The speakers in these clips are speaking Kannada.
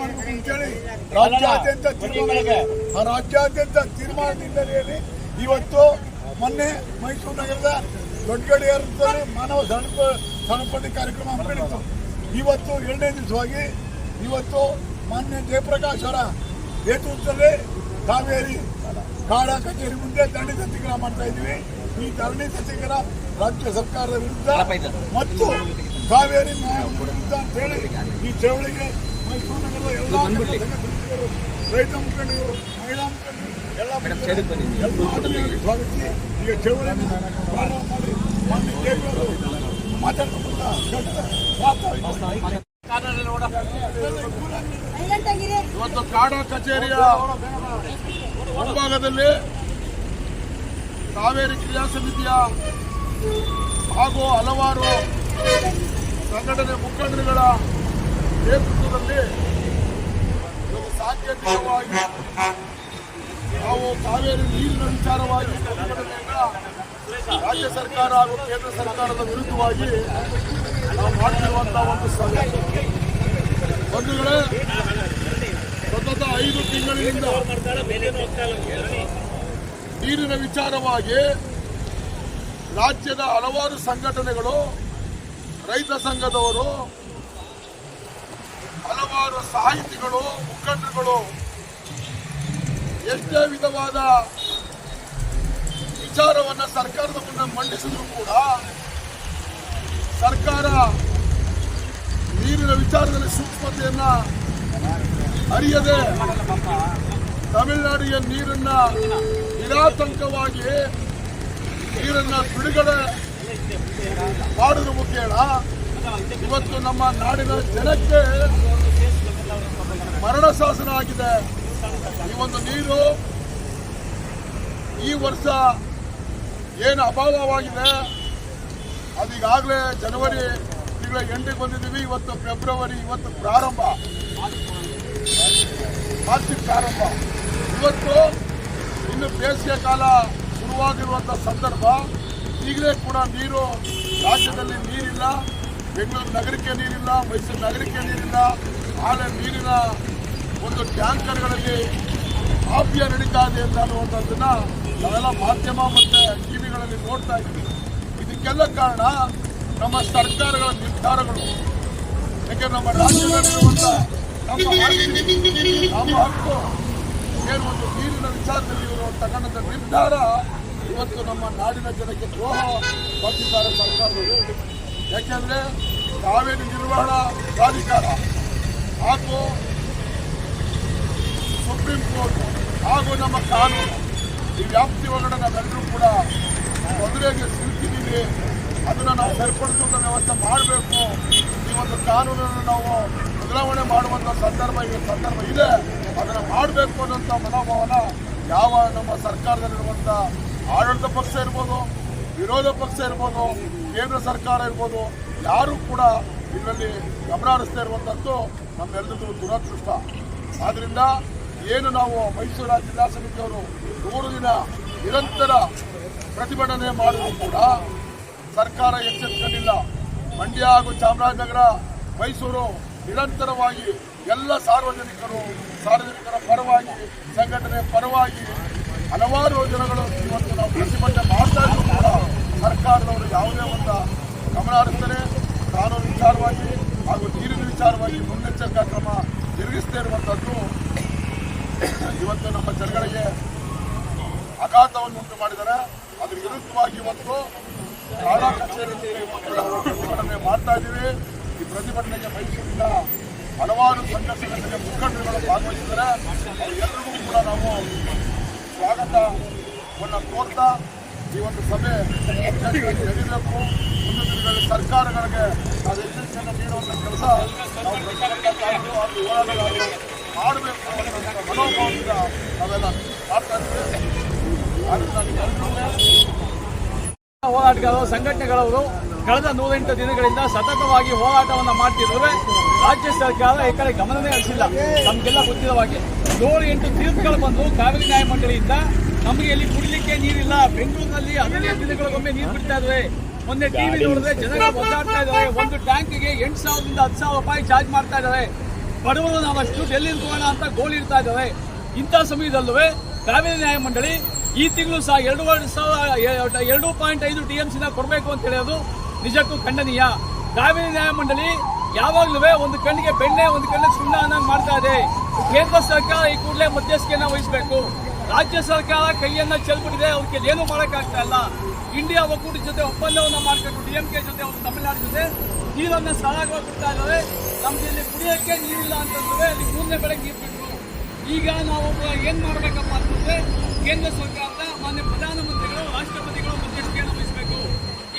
ಮಾಡಬೇಕು ಅಂತೇಳಿ ರಾಜ್ಯಾದ್ಯಂತ ತೀರ್ಮಾನ ಆ ರಾಜ್ಯಾದ್ಯಂತ ತೀರ್ಮಾನದ ಹಿನ್ನೆಲೆಯಲ್ಲಿ ಇವತ್ತು ಮೊನ್ನೆ ಮೈಸೂರು ನಗರದ ದೊಡ್ಡ ಗಡಿಯಾರದಲ್ಲಿ ಮಾನವ ಸಣಪ ಸಣಪಣಿ ಕಾರ್ಯಕ್ರಮ ಹಮ್ಮಿಕೊಂಡಿತ್ತು. ಇವತ್ತು ಎರಡನೇ ದಿವಸವಾಗಿ ಇವತ್ತು ಮಾನ್ಯ ಜಯಪ್ರಕಾಶ್ ಅವರ ನೇತೃತ್ವದಲ್ಲಿ ಕಾವೇರಿ ಕಾಡ ಕಚೇರಿ ಮುಂದೆ ಧರಣಿ ಸತ್ಯಾಗ್ರಹ ಮಾಡ್ತಾ ಇದ್ದೀವಿ. ಈ ಧರಣಿ ಸತ್ಯಾಗ್ರಹ ರಾಜ್ಯ ಸರ್ಕಾರದ ವಿರುದ್ಧ ಮತ್ತು ಕಾವೇರಿ ವಿರುದ್ಧ ಅಂತ ಹೇಳಿ ಈ ಚಳವಳಿಗೆ ರೈತ ಮುಖಂಡರು ಎಲ್ಲ ಮಾಡಿ ಇವತ್ತು ಕಾಡ ಕಚೇರಿಯ ಮುಂಭಾಗದಲ್ಲಿ ಕಾವೇರಿ ಕ್ರಿಯಾ ಸಮಿತಿಯ ಹಾಗೂ ಹಲವಾರು ಸಂಘಟನೆ ಮುಖಂಡರುಗಳ ನೇತೃತ್ವದಲ್ಲಿ ಇವತ್ತು ಸಾಂಕೇತಿಕವಾಗಿ ನಾವು ಕಾವೇರಿ ನೀರಿನ ವಿಚಾರವಾಗಿ ರಾಜ್ಯ ಸರ್ಕಾರ ಹಾಗೂ ಕೇಂದ್ರ ಸರ್ಕಾರದ ವಿರುದ್ಧವಾಗಿ ನಾವು ಮಾಡಿರುವಂಥ ಒಂದು ಸಭೆ. ಬಂಧುಗಳೇ ಸತತ ಐದು ತಿಂಗಳಿನಿಂದ ನೀರಿನ ವಿಚಾರವಾಗಿ ರಾಜ್ಯದ ಹಲವಾರು ಸಂಘಟನೆಗಳು, ರೈತ ಸಂಘದವರು ಹಲವಾರು ಸಾಹಿತಿಗಳು, ಮುಖಂಡರುಗಳು ಎಷ್ಟೇ ವಿಧವಾದ ವಿಚಾರವನ್ನ ಸರ್ಕಾರದ ಮುಂದೆ ಮಂಡಿಸಿದ್ರು ಕೂಡ ಸರ್ಕಾರ ನೀರಿನ ವಿಚಾರದಲ್ಲಿ ಸೂಕ್ಷ್ಮತೆಯನ್ನ ಅರಿಯದೆ ತಮಿಳುನಾಡಿಗೆ ನೀರನ್ನ ನಿರಾತಂಕವಾಗಿ ನೀರನ್ನ ಬಿಡುಗಡೆ ಮಾಡುವುದು ಮುಖೇನ ಇವತ್ತು ನಮ್ಮ ನಾಡಿನ ಜನಕ್ಕೆ ಮರಣ ಶಾಸನ ಆಗಿದೆ. ಈ ಒಂದು ನೀರು ಈ ವರ್ಷ ಏನು ಅಭಾವವಾಗಿದೆ? ಅದೀಗಾಗಲೇ ಜನವರಿ ತಿಂಗಳ ಎಂಟಿಗೆ ಬಂದಿದ್ದೀವಿ. ಇವತ್ತು ಫೆಬ್ರವರಿ, ಇವತ್ತು ಪ್ರಾರಂಭ. ಮಾರ್ಚ್ ಪ್ರಾರಂಭ. ಇವತ್ತು ಇನ್ನು ಬೇಸಿಗೆ ಕಾಲ ಶುರುವಾಗಿರುವಂಥ ಸಂದರ್ಭ. ಈಗಲೇ ಕೂಡ ನೀರು ರಾಜ್ಯದಲ್ಲಿ ನೀರಿಲ್ಲ. ಬೆಂಗಳೂರು ನಗರಕ್ಕೆ ನೀರಿಲ್ಲ ಮೈಸೂರು ನಗರಕ್ಕೆ ನೀರಿಲ್ಲ. ಆಳೆ ನೀರಿನ ಒಂದು ಟ್ಯಾಂಕರ್ಗಳಲ್ಲಿ ಆಪ್ಯ ನಡೀತಾ ಇದೆ ಅಂತ ಅನ್ನುವಂಥದ್ದನ್ನ ನಾವೆಲ್ಲ ಮಾಧ್ಯಮ ಮತ್ತು ಟಿವಿಗಳಲ್ಲಿ ನೋಡ್ತಾ ಇದ್ದೀವಿ. ಇದಕ್ಕೆಲ್ಲ ಕಾರಣ ನಮ್ಮ ಸರ್ಕಾರಗಳ ನಿರ್ಧಾರಗಳು. ಯಾಕೆ ನಮ್ಮ ರಾಜ್ಯದಲ್ಲಿರುವಂಥ ನಮ್ಮ ಹಕ್ಕು, ಏನು ಒಂದು ನೀರಿನ ವಿಚಾರದಲ್ಲಿ ಇವರು ತಗೊಂಡಂಥ ನಿರ್ಧಾರ ಇವತ್ತು ನಮ್ಮ ನಾಡಿನ ಜನಕ್ಕೆ ದ್ರೋಹ ಬಂದಿದ್ದಾರೆ ಸರ್ಕಾರದವರು ಯಾಕೆಂದ್ರೆ ಕಾವೇರಿ ನಿರ್ವಹಣಾ ಪ್ರಾಧಿಕಾರ ಹಾಗೂ ಸುಪ್ರೀಂ ಕೋರ್ಟ್ ಹಾಗೂ ನಮ್ಮ ಕಾನೂನು, ಈ ವ್ಯಾಪ್ತಿ ಒಳಗಡೆ ನಾವೆಲ್ಲರೂ ಕೂಡ ತೊಂದರೆಗೆ ಸಿಲುಕಿದ್ದೀವಿ. ಅದನ್ನು ನಾವು ಸರಿಪಡಿಸುವಂಥ ವ್ಯವಸ್ಥೆ ಮಾಡಬೇಕು. ಈ ಒಂದು ಕಾನೂನನ್ನು ನಾವು ಬದಲಾವಣೆ ಮಾಡುವಂಥ ಸಂದರ್ಭ ಈ ಸಂದರ್ಭ ಇದೆ. ಅದನ್ನು ಮಾಡಬೇಕು ಅನ್ನೋಂಥ ಮನೋಭಾವನ ಯಾವ ನಮ್ಮ ಸರ್ಕಾರದಲ್ಲಿರುವಂಥ ಆಡಳಿತ ಪಕ್ಷ ಇರ್ಬೋದು, ವಿರೋಧ ಪಕ್ಷ ಇರ್ಬೋದು ಕೇಂದ್ರ ಸರ್ಕಾರ ಇರ್ಬೋದು, ಯಾರೂ ಕೂಡ ಇದರಲ್ಲಿ ಗಮನ ಹರಿಸ್ತಾ ಇರುವಂಥದ್ದು ನಮ್ಮೆಲ್ಲರಿಗೂ ದುರದೃಷ್ಟ. ಆದ್ದರಿಂದ ಏನು ನಾವು ಮೈಸೂರು ಜಿಲ್ಲಾ ಸಮಿತಿಯವರು ಮೂರು ದಿನ ನಿರಂತರ ಪ್ರತಿಭಟನೆ ಮಾಡಿದ್ರು ಕೂಡ ಸರ್ಕಾರ ಎಚ್ಚೆತ್ತಿಲ್ಲ ಮಂಡ್ಯ ಹಾಗೂ ಚಾಮರಾಜನಗರ, ಮೈಸೂರು ನಿರಂತರವಾಗಿ ಎಲ್ಲ ಸಾರ್ವಜನಿಕರು, ಸಾರ್ವಜನಿಕರ ಪರವಾಗಿ, ಸಂಘಟನೆ ಪರವಾಗಿ ಹಲವಾರು ಜನಗಳು ಇವತ್ತು ನಾವು ಪ್ರತಿಭಟನೆ ಮಾಡ್ತಾ ಇದ್ದರೂ ಕೂಡ ಸರ್ಕಾರದವರು ಯಾವುದೇ ಒಂದು ಗಮನ ಹರಿಸ್ತಾರೆ ಕಾನೂನು ವಿಚಾರವಾಗಿ ಹಾಗೂ ನೀರಿನ ವಿಚಾರವಾಗಿ ಮುನ್ನೆಚ್ಚರಿಕಾ ಕ್ರಮ ಜರುಗಿಸದೇ ಇರುವಂಥದ್ದು ಇವತ್ತು ನಮ್ಮ ಜನಗಳಿಗೆ ಆಘಾತವನ್ನು ಉಂಟು ಮಾಡಿದ್ದಾರೆ ಅದರ ವಿರುದ್ಧವಾಗಿ ಇವತ್ತು ಶಾಲಾ ಕಚೇರಿಯಲ್ಲಿ ಪ್ರತಿಭಟನೆ ಮಾಡ್ತಾ ಇದ್ದೀವಿ. ಈ ಪ್ರತಿಭಟನೆಗೆ ಮೈಸೂರಿನ ಹಲವಾರು ಸಂಘ ಸಂಘಟನೆ ಮುಖಂಡರುಗಳು ಭಾಗವಹಿಸಿದ್ದಾರೆ. ಅವರೆಲ್ಲರಿಗೂ ಕೂಡ ನಾವು ಸ್ವಾಗತವನ್ನು ಕೋರ್ತಾ ಈ ಒಂದು ಸಭೆ ನಡೀಬೇಕು ಮುಂದಿನ ದಿನಗಳಲ್ಲಿ ಸರ್ಕಾರಗಳಿಗೆ ಅದು ಎಚ್ಚರಿಕೆಯನ್ನು ನೀಡುವಂಥ ಕೆಲಸ ಮಾಡಬೇಕು ಮನೋಭಾವದಿಂದ ನಾವೆಲ್ಲ ಹೋರಾಟಗಾರರು, ಸಂಘಟನೆಗಳವರು ಕಳೆದ ನೂರೆಂಟು ದಿನಗಳಿಂದ ಸತತವಾಗಿ ಹೋರಾಟವನ್ನು ಮಾಡ್ತಿದ್ರೆ ರಾಜ್ಯ ಸರ್ಕಾರ ಈ ಕಡೆ ಗಮನವೇ ಹರಿಸಿಲ್ಲ. ನಮಗೆಲ್ಲ ಗೊತ್ತಿರುವ ಹಾಗೆ ಏಳು ಎಂಟು ತೀರ್ಪುಗಳು ಬಂದು ಕಾವೇರಿ ನ್ಯಾಯ ಮಂಡಳಿಯಿಂದ ನಮಗೆ ಇಲ್ಲಿ ಕುಡಿಲಿಕ್ಕೆ ನೀರಿಲ್ಲ. ಬೆಂಗಳೂರಿನಲ್ಲಿ ಹದಿನೈದು ದಿನಗಳಿಗೊಮ್ಮೆ ನೀರು ಬಿಡ್ತಾ ಇದ್ದಾರೆ ಮೊನ್ನೆ ಟಿವಿ ನೋಡಿದ್ರೆ ಜನಗಳು ಒದ್ದಾಡ್ತಾ ಇದ್ದಾರೆ ಒಂದು ಟ್ಯಾಂಕಿಗೆ ಎಂಟು ಸಾವಿರದಿಂದ ಹತ್ತು ಸಾವಿರ ರೂಪಾಯಿ ಚಾರ್ಜ್ ಮಾಡ್ತಾ ಇದ್ದಾರೆ ಬಡವರು ಅಷ್ಟು ಡೆಲ್ಲಿ ಹೋಗೋಣ ಅಂತ ಗೋಲ್ ಇಡ್ತಾ ಇದ್ದಾರೆ ಇಂಥ ಸಮಯದಲ್ಲೂ ಕಾವೇರಿ ನ್ಯಾಯ ಮಂಡಳಿ ಈ ತಿಂಗಳು ಸಹ ಎರಡು ಸಾವಿರ ಎರಡು ಪಾಯಿಂಟ್ ಐದು ಟಿ ಎಂ ಸಿನ ಕೊಡಬೇಕು ಅಂತ ಹೇಳೋದು ನಿಜಕ್ಕೂ ಖಂಡನೀಯ. ಕಾವೇರಿ ನ್ಯಾಯ ಮಂಡಳಿ ಯಾವಾಗಲೂ ಒಂದು ಕಣ್ಣಿಗೆ ಬೆಣ್ಣೆ ಒಂದು ಕಣ್ಣಿಗೆ ಸುಣ್ಣ ಅನ್ನಂಗ್ ಮಾಡ್ತಾ ಇದೆ. ಕೇಂದ್ರ ಸರ್ಕಾರ ಈ ಕೂಡಲೇ ಮಧ್ಯಸ್ಥಿಕೆಯನ್ನು ವಹಿಸಬೇಕು. ರಾಜ್ಯ ಸರ್ಕಾರ ಕೈಯನ್ನ ಚೆಲ್ಬಿಟ್ಟಿದೆ, ಅವ್ರಿಗೆ ಏನು ಮಾಡೋಕ್ಕಾಗ್ತಾ ಇಲ್ಲ. ಇಂಡಿಯಾ ಒಕ್ಕೂಟದ ಜೊತೆ ಒಪ್ಪಂದವನ್ನು ಮಾಡ್ಕೊಂಡು ಡಿಎಂಕೆ ಜೊತೆ ಅವರು ತಮಿಳುನಾಡು ಜೊತೆ ನೀರನ್ನ ಸರಾಗವಾಗಿ ಬಿಡ್ತಾ ಇದ್ದಾರೆ. ನಮ್ಗೆ ಇಲ್ಲಿ ಕುಡಿಯೋಕ್ಕೆ ನೀರಿಲ್ಲ ಅಂತಂದ್ರೆ ಅಲ್ಲಿ ಮೂರನೇ ಬೆಳಗ್ಗೆ ನೀರು ಬಿಟ್ಟು ಈಗ ನಾವು ಏನು ಮಾಡಬೇಕಪ್ಪ ಅಂತಂದ್ರೆ ಕೇಂದ್ರ ಸರ್ಕಾರದ ಮಾನ್ಯ ಪ್ರಧಾನಮಂತ್ರಿಗಳು, ರಾಷ್ಟ್ರಪತಿಗಳು ಮಧ್ಯಸ್ಥಿಕೆಯನ್ನು ವಹಿಸಬೇಕು.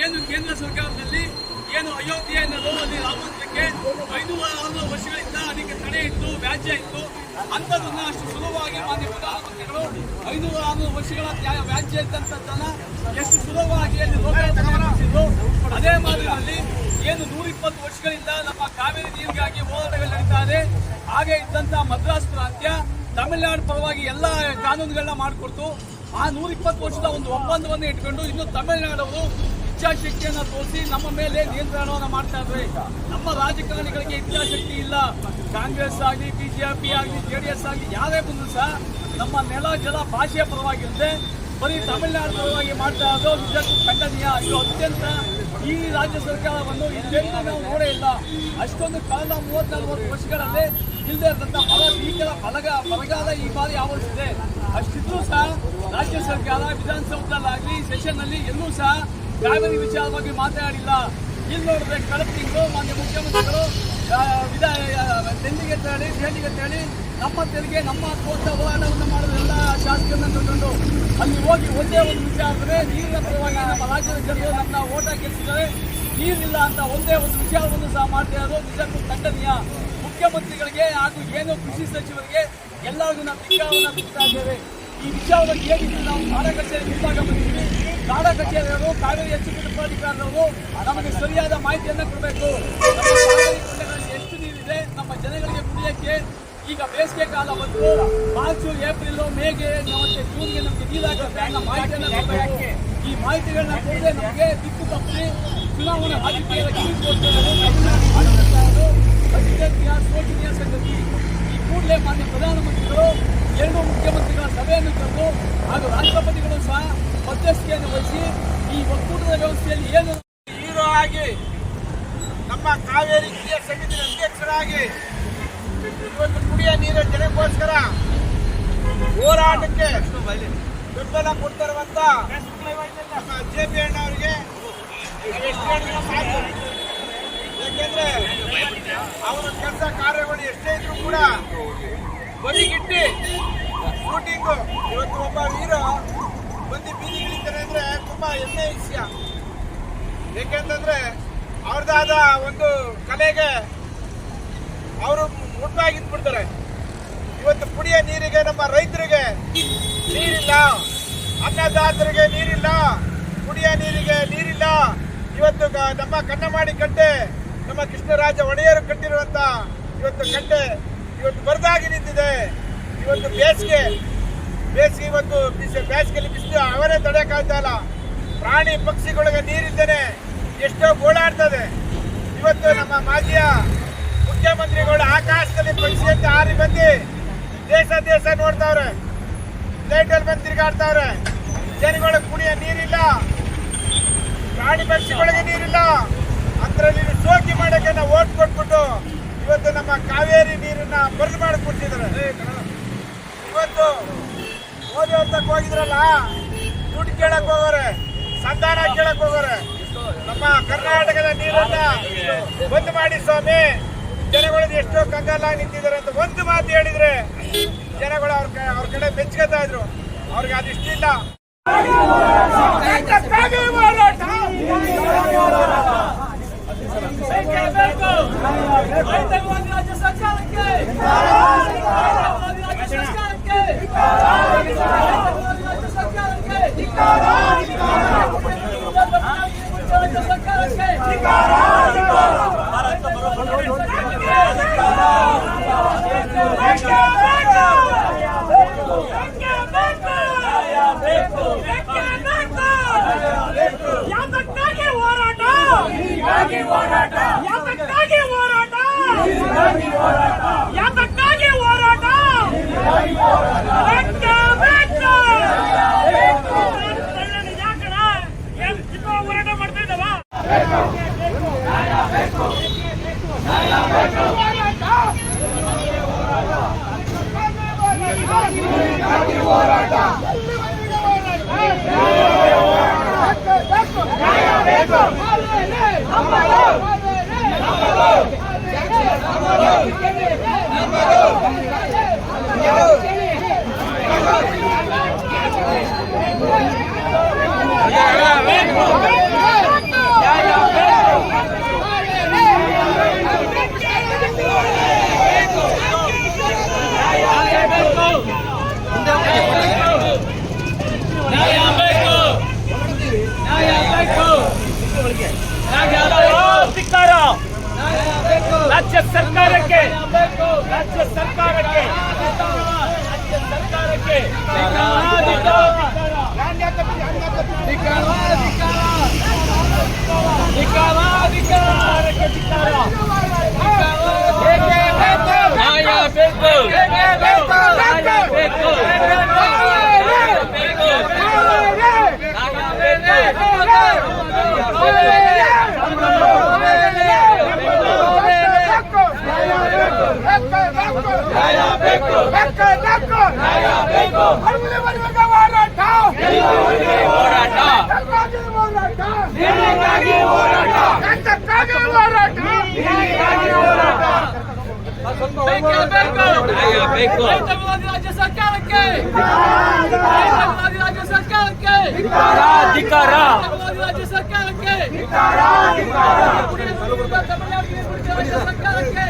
ಏನು ಕೇಂದ್ರ ಸರ್ಕಾರದಲ್ಲಿ ಏನು ಅಯೋಧ್ಯೆ ಅನ್ನೋದು ಅಲ್ಲಿ ರಾಮಕ್ಕೆ ಐನೂರ ಆರು ವರ್ಷಗಳಿಂದ ಅದಕ್ಕೆ ತಡೆ ಇತ್ತು, ವ್ಯಾಜ್ಯ ಇತ್ತು. ಅಂಥದನ್ನ ಅಷ್ಟು ಸುಲಭವಾಗಿ ಮಾನ್ಯ ಪ್ರಧಾನಮಂತ್ರಿಗಳು ಐನೂರ, ಆರುನೂರು ವರ್ಷಗಳ ತ್ಯಾಗ ವ್ಯಾಜ್ಯ ಇದ್ದಂಥದ್ದನ್ನ ಎಷ್ಟು ಸುಲಭವಾಗಿ ಅಲ್ಲಿ ಲೋಕಾಯುಕ್ತರು ಅದೇ ಮಾದರಿಯಲ್ಲಿ ಏನು ನೂರಿಪ್ಪತ್ತು ವರ್ಷಗಳಿಂದ ನಮ್ಮ ಕಾವೇರಿ ನೀರಿಗಾಗಿ ಹೋರಾಟಗಳು ನಡೀತಾ ಇದೆ. ಹಾಗೆ ಇದ್ದಂಥ ಮದ್ರಾಸ್ ಪ್ರಾಂತ್ಯ, ತಮಿಳುನಾಡು ಪರವಾಗಿ ಎಲ್ಲ ಕಾನೂನುಗಳನ್ನ ಮಾಡಿಕೊಡ್ತು. ಆ ನೂರಿಪ್ಪತ್ತು ವರ್ಷದ ಒಂದು ಒಪ್ಪಂದವನ್ನು ಇಟ್ಕೊಂಡು ಇನ್ನು ತಮಿಳುನಾಡವರು ಇಚ್ಛಾಶಕ್ತಿಯನ್ನು ತೋರಿಸಿ ನಮ್ಮ ಮೇಲೆ ನಿಯಂತ್ರಣವನ್ನು ಮಾಡ್ತಾ ಇದ್ರೆ ನಮ್ಮ ರಾಜಕಾರಣಿಗಳಿಗೆ ಇಚ್ಛಾಶಕ್ತಿ ಇಲ್ಲ. ಕಾಂಗ್ರೆಸ್ ಆಗಲಿ ಬಿಜೆಪಿ ಆಗಲಿ ಎಸ್ ಆಗಲಿ ಯಾರೇ ಬಂದರೂ ಸಹ ನಮ್ಮ ನೆಲ, ಜಲ, ಭಾಷೆಯ ಪರವಾಗಿರುತ್ತೆ ಬರೀ ತಮಿಳುನಾಡು ಪರವಾಗಿ ಮಾಡ್ತಾ ಇರೋದು ನಿಜಕ್ಕೂ ಖಂಡನೀಯ. ಇದು ಅತ್ಯಂತ ಈ ರಾಜ್ಯ ಸರ್ಕಾರವನ್ನು ಇಲ್ಲೆಲ್ಲ ನಾವು ನೋಡೇ ಇಲ್ಲ. ಅಷ್ಟೊಂದು ಕಳೆದ ಮೂವತ್ತ್ ನಲವತ್ತು ವರ್ಷಗಳಲ್ಲಿ ಇಲ್ಲದೆ ಇರತಕ್ಕಂಥ ಬಲ, ಭೀಕರ ಬಲಗ ಬಲಗಾಲ ಈ ಬಾರಿ ಆವರಿಸಿದೆ. ಅಷ್ಟಿದ್ರೂ ಸಹ ರಾಜ್ಯ ಸರ್ಕಾರ, ವಿಧಾನಸೌಧದಲ್ಲಾಗಲಿ, ಸೆಷನ್ನಲ್ಲಿ ಎಲ್ಲೂ ಸಹ ಕಾವೇರಿ ವಿಚಾರವಾಗಿ ಮಾತನಾಡಿಲ್ಲ ಇಲ್ಲಿ ನೋಡಿದ್ರೆ ಕಳೆದ ತಿಂಗಳು ಮಾನ್ಯ ಮುಖ್ಯಮಂತ್ರಿಗಳು ತೆಂದಿಗೆ ತೆರಳಿ ಅಂತ ತೆರಳಿ ನಮ್ಮ ತೆರಿಗೆ, ನಮ್ಮ ಕೋಟ ಹೋರಾಟವನ್ನು ಮಾಡೋದೆಲ್ಲ ಶಾಸಕರನ್ನ ತಗೊಂಡು ಅಲ್ಲಿ ಹೋಗಿ ಒಂದೇ ಒಂದು ವಿಚಾರದಲ್ಲಿ ನೀರಿನ ಪರವಾಗಿ ನಮ್ಮ ರಾಜ್ಯದ ಜನರು ನನ್ನ ಓಟ ಗೆಲ್ಲಿಸಿದರೆ ನೀರಿಲ್ಲ ಅಂತ ಒಂದೇ ಒಂದು ವಿಚಾರವನ್ನು ಸಹ ಮಾಡ್ತಾ ಇರೋದು ನಿಜಕ್ಕೂ ಖಂಡನೀಯ. ಮುಖ್ಯಮಂತ್ರಿಗಳಿಗೆ ಹಾಗೂ ಏನು ಕೃಷಿ ಸಚಿವರಿಗೆ ಎಲ್ಲರಿಗೂ ನಾವು ವಿಚಾರವನ್ನು ಬಿಡ್ತಾ ಇದ್ದೇವೆ. ಈ ವಿಷಯವನ್ನು ಏನಿದೆ ನಾವು ನಾಡ ಕಚೇರಿ ಮುಂಭಾಗ ಬಂದಿದ್ದೀವಿ. ನಾಡ ಕಚೇರಿಯವರು ಕಾವೇರಿ ಹೆಚ್ಚು ಪ್ರಾಧಿಕಾರದವರು ನಮಗೆ ಸರಿಯಾದ ಮಾಹಿತಿಯನ್ನು ಕೊಡಬೇಕು. ನೀರಿದೆ ನಮ್ಮ ಜನಗಳಿಗೆ ಕುಡಿಯೋಕ್ಕೆ ಈಗ ಬೇಸಿಗೆ ಕಾಲ ಬಂದು ಮಾರ್ಚು, ಏಪ್ರಿಲ್, ಮೇಗೆ, ಮತ್ತೆ ಜೂನ್ಗೆ ನಮಗೆ ನೀರಾಗುತ್ತೆ ಮಾಹಿತಿಯನ್ನು ಈ ಮಾಹಿತಿಗಳನ್ನ ಕೊಡದೆ ನಮಗೆ ದಿಕ್ಕು ತಪ್ಪಿ ಚುನಾವಣಾ ರಾಜಕೀಯದ ಶೋಚನೀಯ ಸಂಗತಿ. ಈ ಕೂಡಲೇ ಮಾನ್ಯ ಪ್ರಧಾನಮಂತ್ರಿಗಳು, ಎರಡು ಮುಖ್ಯಮಂತ್ರಿಗಳ ಸಭೆಯನ್ನು ಕರೆದು ಹಾಗೂ ರಾಷ್ಟ್ರಪತಿಗಳು ಸಹ ಮಧ್ಯಸ್ಥಿಕೆಯನ್ನು ವಹಿಸಿ ಈ ಒಕ್ಕೂಟದ ವ್ಯವಸ್ಥೆಯಲ್ಲಿ ಏನು ಹೀರೋ ಆಗಿ ನಮ್ಮ ಕಾವೇರಿ ಕ್ರಿಯಾ ಸಮಿತಿ ಅಧ್ಯಕ್ಷರಾಗಿ ಇವತ್ತು ಕುಡಿಯ ನೀರ ಜನಕ್ಕೋಸ್ಕರ ಹೋರಾಟಕ್ಕೆ ಬೆಂಬಲ ಕೊಡ್ತಿರುವಂತ ಜೆ ಪಿ ಅಣ್ಣ ಅವರಿಗೆ ಯಾಕೆಂದ್ರೆ ಅವರ ಕೆಲಸ ಕಾರ್ಯಗಳು ಎಷ್ಟೇ ಇದ್ರು ಕೂಡ ಬದಿಗಿಟ್ಟಿ ಶೂಟಿಂಗು ಇವತ್ತು ಒಬ್ಬ ವೀರ ಬಂದು ಬೀದಿಗಿಳಿತಾರೆ ಅಂದ್ರೆ ತುಂಬಾ ಹೆಮ್ಮೆ ವಿಷಯ. ಏಕೆಂತಂದ್ರೆ ಅವ್ರದ್ದಾದ ಒಂದು ಕಲೆಗೆ ಅವರು ಮುಟ್ಟಾಗಿದ್ಬಿಡ್ತಾರೆ ಇವತ್ತು ಕುಡಿಯ ನೀರಿಗೆ, ನಮ್ಮ ರೈತರಿಗೆ ನೀರಿಲ್ಲ. ಅನ್ನದಾತರಿಗೆ ನೀರಿಲ್ಲ. ಕುಡಿಯ ನೀರಿಗೆ ನೀರಿಲ್ಲ. ಇವತ್ತು ನಮ್ಮ ಕನ್ನಮಾಡಿ ಕಟ್ಟೆ ನಮ್ಮ ಕೃಷ್ಣರಾಜ ಒಡೆಯರು ಕಟ್ಟಿರುವಂತ ಇವತ್ತು ಕಟ್ಟೆ ಇವತ್ತು ಬರದಾಗಿ ನಿಂತಿದೆ. ಇವತ್ತು ಬೇಸಿಗೆ ಬೇಸಿಗೆ ಇವತ್ತು ಬಿಸಿ ಬೇಸಿಗೆಯಲ್ಲಿ ಬಿಸಿಲು ಅವರೇ ತಡೆಯಕ್ಕಾಗ್ತಾ ಇಲ್ಲ. ಪ್ರಾಣಿ ಪಕ್ಷಿಗಳಿಗೆ ನೀರಿದ್ದೇನೆ ಎಷ್ಟೋ ಗೋಳಾಡ್ತದೆ ಇವತ್ತು ನಮ್ಮ ಮಾಜಿಯ ಮುಖ್ಯಮಂತ್ರಿಗಳು ಆಕಾಶದಲ್ಲಿ ಪಕ್ಷಿ ಅಂತ ಹಾರಿ ಬಂದು ದೇಶ ದೇಶ ನೋಡ್ತಾವ್ರೆ. ಲೈಟಲ್ಲಿ ಬಂದು ತಿರುಗಾಡ್ತಾವ್ರೆ. ಜನಗಳ ಕುಡಿಯ ನೀರಿಲ್ಲ. ಪ್ರಾಣಿ ಪಕ್ಷಿಗಳಿಗೆ ನೀರಿಲ್ಲ. ಅದರಲ್ಲಿ ಸೋಕಿ ಮಾಡೋಕೆ ನಾವು ಓಟ್ ಕೊಟ್ಬಿಟ್ಟು ಇವತ್ತು ನಮ್ಮ ಕಾವೇರಿ ನೀರನ್ನ ಬರಲು ಮಾಡಿಕೊಟ್ಟಿದ್ದಾರೆ ಇವತ್ತು ಓದಿ ಹೋಗಿದ್ರಲ್ಲ? ದುಡ್ಡು ಕೇಳಕ್ ಹೋಗೋರೆ, ಸಂಧಾನ ಕೇಳಕ್ ಹೋಗೋರೆ. ನಮ್ಮ ಕರ್ನಾಟಕದ ನೀರನ್ನ ಬಂದ್ ಮಾಡಿ ಸ್ವಾಮಿ. ಜನಗಳು ಎಷ್ಟೋ ಕಂಗಾಲಾಗಿ ನಿಂತಿದ್ದಾರೆ ಅಂತ ಒಂದು ಮಾತು ಹೇಳಿದ್ರೆ ಜನಗಳು ಅವ್ರ ಅವ್ರ ಕಡೆ ಮೆಚ್ಕೋತಾ ಇದ್ರು. ಅವ್ರಿಗೆ ಅದಿಷ್ಟಿಲ್ಲ ಸರ್ಕಾರಕ್ಕೆ ರೈತರಿಗಾಗಿ ರಾಜ್ಯ ಸರ್ಕಾರಕ್ಕೆ ರೈತರಿಗಾಗಿ ರಾಜ್ಯ ಸರ್ಕಾರಕ್ಕೆ ರಾಜ್ಯ ಸರ್ಕಾರಕ್ಕೆ ಯಾತಕ್ಕಾಗಿ ಹೋರಾಟ ಯಾತಕ್ಕಾಗಿ ಹೋರಾಟ? போராட்டம் ರಾಜ್ಯ ಸರ್ಕಾರಕ್ಕೆ ರಾಜ್ಯ ಸರ್ಕಾರಕ್ಕೆ ರಾಜ್ಯ ಸರ್ಕಾರಕ್ಕೆ ರಾಜ್ಯ ಸರ್ಕಾರಕ್ಕೆ ರಾಜ್ಯ ಸರ್ಕಾರಕ್ಕೆ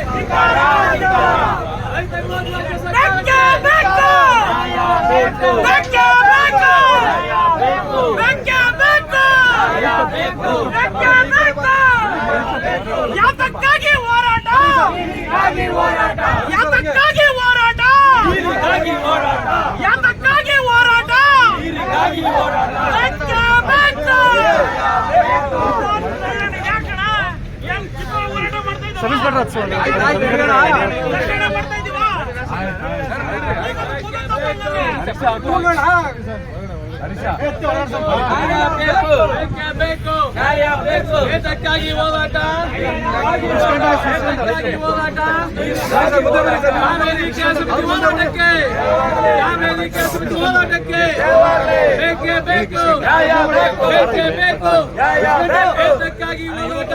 ಯಾತಕ್ಕಾಗಿ ಹೋರಾಟ ಯಾತಕ್ಕಾಗಿ ಹೋರಾಟ? ಯಾತಕ್ಕಾಗಿ ಹೋರಾಟ? ಮಾಡ್ತಾ ಇದ್ದೀವಾ? ಬೇಕೇ. ಬೇಕು. ನ್ಯಾಯ ಬೇಕು. ಹೋರಾಟ? ಕಾವೇರಿ ಹೋರಾಟಕ್ಕೆ. ಕಾವೇರಿ ಹೋರಾಟಕ್ಕೆ. ಬೇಕೇ ಬೇಕು. ನ್ಯಾಯ ಬೇಕು. ಬೇಕೇ ಬೇಕು. ನ್ಯಾಯ ಬೇಕು. ಏತಕ್ಕಾಗಿ ಹೋರಾಟ.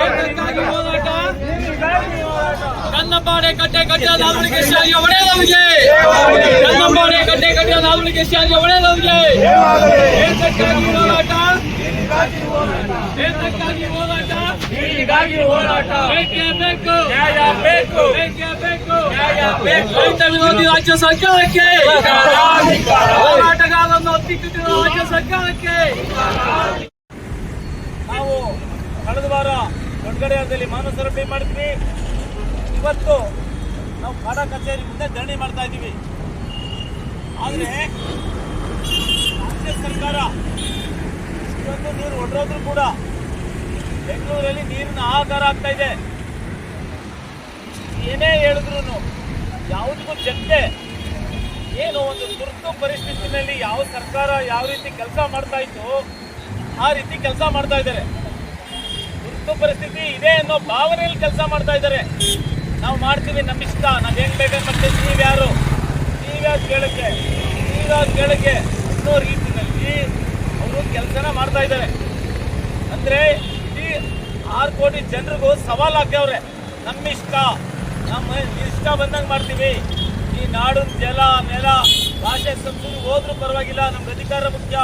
ಏತಕ್ಕಾಗಿ ಹೋರಾಟ? ಕನ್ನಂಬಾಡೆ ಕಟ್ಟೆ ಕಟ್ಟಿದ ನಾಲ್ವಳಿಗೆ ಶಾಲೆಗೆ ಒಡೆಯದವರಿಗೆ. ಕನ್ನಂಬಾಡೆ ಕಟ್ಟೆ ಕಟ್ಟಿದ ನಾಲ್ವಳಿಗೆ ಶಾಲೆಗೆ ಒಡೆಯದವರಿಗೆ. ಏತಕ್ಕಾಗಿ ಹೋರಾಟ? ಏತಕ್ಕಾಗಿ ಹೋರಾಟ? ಹೀಗಾಗಿ ಹೋರಾಟ. ಬೇಕೇ ಬೇಕು. ನ್ಯಾಯ ಬೇಕು. ಬೇಕೇ ಬೇಕು. ನ್ಯಾಯ ಬೇಕು. ರೈತ ವಿರೋಧಿ ರಾಜ್ಯ ಸರ್ಕಾರಕ್ಕೆ. ಹೋರಾಟಗಾರರನ್ನು ಹತ್ತಿಕ್ಕಿಟ್ಟಿರುವ ರಾಜ್ಯ ಸರ್ಕಾರಕ್ಕೆ. ನಾವು ಕಳೆದ ವಾರ ದೊಡ್ಡಗಡೆಯಲ್ಲಿ ಮಾನವ ಸರಪಳಿ ಮಾಡಿದ್ವಿ. ಇವತ್ತು ನಾವು ಕಾಡ ಕಚೇರಿ ಮುಂದೆ ಧರಣಿ ಮಾಡ್ತಾ ಇದ್ದೀವಿ. ಆದರೆ ರಾಜ್ಯ ಸರ್ಕಾರ ಇವತ್ತು ನೀರು ಹೊಡೆರೋದ್ರೂ ಕೂಡ ಬೆಂಗಳೂರಲ್ಲಿ ನೀರಿನ ಆಹಾಕಾರ ಆಗ್ತಾ ಇದೆ. ಏನೇ ಹೇಳಿದ್ರು ಯಾವುದಕ್ಕೂ ಜನತೆ ಏನು ಒಂದು ತುರ್ತು ಪರಿಸ್ಥಿತಿನಲ್ಲಿ ಯಾವ ಸರ್ಕಾರ ಯಾವ ರೀತಿ ಕೆಲಸ ಮಾಡ್ತಾ ಇತ್ತು, ಆ ರೀತಿ ಕೆಲಸ ಮಾಡ್ತಾ ಇದ್ದಾರೆ. ತುರ್ತು ಪರಿಸ್ಥಿತಿ ಇದೆ ಅನ್ನೋ ಭಾವನೆಯಲ್ಲಿ ಕೆಲಸ ಮಾಡ್ತಾ ಇದ್ದಾರೆ. ನಾವು ಮಾಡ್ತೀವಿ ನಮ್ಮ ಇಷ್ಟ. ನಾವು ಹೆಂಗ್ ಬೇಕಂತ ಮಾಡ್ತೀವಿ ನೀವ್ಯಾರು ನೀವ್ಯಾರು ಕೇಳಕ್ಕೆ? ನೀವ್ಯಾರು ಕೇಳಕ್ಕೆ? ಅನ್ನೋ ರೀತಿಯಲ್ಲಿ ಅವರು ಕೆಲಸನ ಮಾಡ್ತಾ ಇದ್ದಾರೆ. ಅಂದ್ರೆ ಈ ಆರು ಕೋಟಿ ಜನರಿಗೂ ಸವಾಲ್ ಹಾಕ್ಯವ್ರೆ ನಮ್ಮ ಇಷ್ಟ. ನಮ್ಮ ಇಷ್ಟ ಬಂದಂಗೆ ಮಾಡ್ತೀವಿ. ಈ ನಾಡು ಜಲ, ನೆಲ, ಭಾಷೆ ಸಂಸ್ಕೃತಿ ಹೋದ್ರೂ ಪರವಾಗಿಲ್ಲ, ನಮ್ಗೆ ಅಧಿಕಾರ ಮುಖ್ಯ.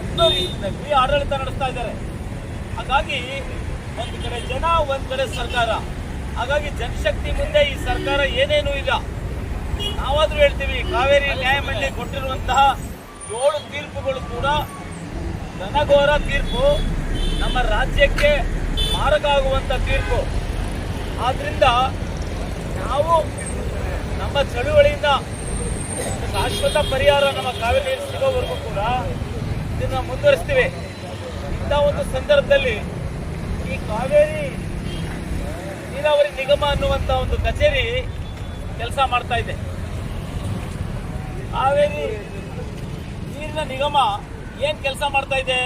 ಅನ್ನೋ ರೀತಿಯಲ್ಲಿ ಆಡಳಿತ ನಡೆಸ್ತಾ ಇದ್ದಾರೆ. ಹಾಗಾಗಿ ಒಂದು ಕಡೆ ಜನ, ಒಂದ್ ಕಡೆ ಸರ್ಕಾರ. ಹಾಗಾಗಿ ಜನಶಕ್ತಿ ಮುಂದೆ ಈ ಸರ್ಕಾರ ಏನೇನೂ ಇಲ್ಲ. ನಾವಾದ್ರೂ ಹೇಳ್ತೀವಿ, ಕಾವೇರಿ ನ್ಯಾಯಮಂಡಳಿ ಕೊಟ್ಟಿರುವಂತಹ ಏಳು ತೀರ್ಪುಗಳು ಕೂಡ ಘನಘೋರ ತೀರ್ಪು. ನಮ್ಮ ರಾಜ್ಯಕ್ಕೆ ಮಾರಕ ಆಗುವಂತ ತೀರ್ಪು. ಆದ್ರಿಂದ ನಾವು ನಮ್ಮ ಚಳುವಳಿಯಿಂದ ಶಾಶ್ವತ ಪರಿಹಾರ ನಮ್ಮ ಕಾವೇರಿ ಸಿಗೋವರೆಗೂ ಕೂಡ ಇದನ್ನ ಮುಂದುವರಿಸ್ತೀವಿ. ಇಂಥ ಒಂದು ಸಂದರ್ಭದಲ್ಲಿ ಈ ಕಾವೇರಿ ನೀರಾವರಿ ನಿಗಮ ಅನ್ನುವಂತ ಒಂದು ಕಚೇರಿ ಕೆಲಸ ಮಾಡ್ತಾ ಇದೆ. ಕಾವೇರಿ ನೀರಿನ ನಿಗಮ ಏನ್ ಕೆಲಸ ಮಾಡ್ತಾ ಇದೆ?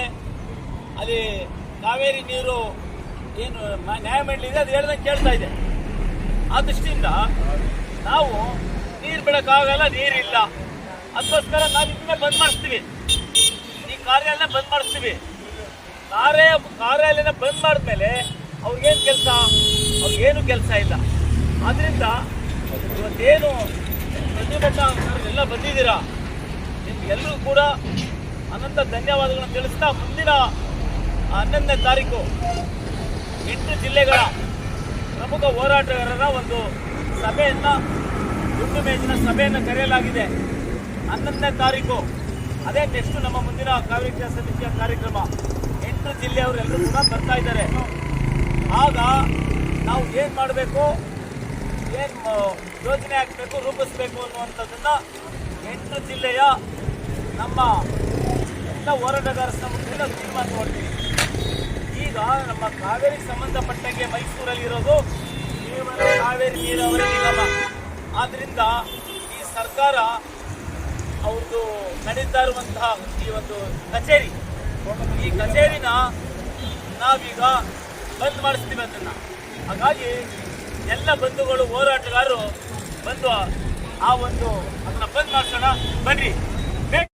ಅಲ್ಲಿ ಕಾವೇರಿ ನೀರು ಏನು ನ್ಯಾಯ ಇದೆ, ಅದು ಹೇಳ್ದಂಗೆ ಕೇಳ್ತಾ ಇದೆ. ಆ ದೃಷ್ಟಿಯಿಂದ ನಾವು ನೀರು ನೀರು ಬಿಡಕ್ಕಾಗಲ್ಲ ನೀರಿಲ್ಲ ಅದಕ್ಕೋಸ್ಕರ ನಾವು ಇದನ್ನೇ ಬಂದ್ ಮಾಡಿಸ್ತೀವಿ. ಈ ಕಾರ್ಯಾಲಯನ ಬಂದ್ ಮಾಡಿಸ್ತೀವಿ. ಕಾರ್ಯ, ಕಾರ್ಯಾಲಯನ ಬಂದ್ ಮಾಡಿದ್ಮೇಲೆ ಅವ್ರಿಗೇನು ಕೆಲಸ? ಅವ್ರಿಗೇನು ಕೆಲಸ ಇಲ್ಲ. ಆದ್ದರಿಂದ ಇವತ್ತೇನು ಪ್ರತಿಭಟನಾ ಎಲ್ಲ ಬಂದಿದ್ದೀರಾ? ನಿಮ್ಗೆಲ್ಲರೂ ಕೂಡ ಅನಂತ ಧನ್ಯವಾದಗಳನ್ನು ತಿಳಿಸ್ತಾ ಮುಂದಿನ ಹನ್ನೊಂದನೇ ತಾರೀಕು ಎಂಟು ಜಿಲ್ಲೆಗಳ ಪ್ರಮುಖ ಹೋರಾಟಗಾರರ ಒಂದು ಸಭೆಯನ್ನ ದುಡ್ಡು ಮೇಜಿನ ಸಭೆಯನ್ನು ಕರೆಯಲಾಗಿದೆ. ಹನ್ನೊಂದನೇ ತಾರೀಕು. ಅದೇ ನೆಕ್ಸ್ಟ್ ನಮ್ಮ ಮುಂದಿನ ಜಲ ಸಮಿತಿಯ ಕಾರ್ಯಕ್ರಮ. ಎಂಟು ಜಿಲ್ಲೆಯವರೆಲ್ಲರೂ ಕೂಡ ಬರ್ತಾ ಇದ್ದಾರೆ. ಆಗ ನಾವು ಏನು ಮಾಡಬೇಕು, ಏನು ಯೋಜನೆ ಹಾಕಬೇಕು, ರೂಪಿಸಬೇಕು ಅನ್ನುವಂಥದ್ದನ್ನ ಎಂಟು ಜಿಲ್ಲೆಯ ನಮ್ಮ ಎಲ್ಲ ಹೋರಾಟಗಾರ ಸಂಸ್ಥೆಯಿಂದ ತೀರ್ಮಾನ ಮಾಡ್ತೀವಿ ಈಗ ನಮ್ಮ ಕಾವೇರಿ ಸಂಬಂಧಪಟ್ಟಂಗೆ ಮೈಸೂರಲ್ಲಿ ಇರೋದು ಕೇವಲ ಕಾವೇರಿ ನೀರಾವರಿ ನಿಗಮ. ಆದ್ದರಿಂದ ಈ ಸರ್ಕಾರ ಅವ್ರದ್ದು ನಡೀತಾ ಇರುವಂತಹ ಈ ಒಂದು ಕಚೇರಿ, ಈ ಕಚೇರಿನ ನಾವೀಗ ಬಂದ್ ಮಾಡಿಸ್ತೀವಿ ಅದನ್ನ. ಹಾಗಾಗಿ ಎಲ್ಲ ಬಂಧುಗಳು ಹೋರಾಟಗಾರರು ಬಂದು ಆ ಒಂದು ಅದನ್ನ ಬಂದ್ ಮಾಡ್ಸೋಣ. ಬನ್ನಿ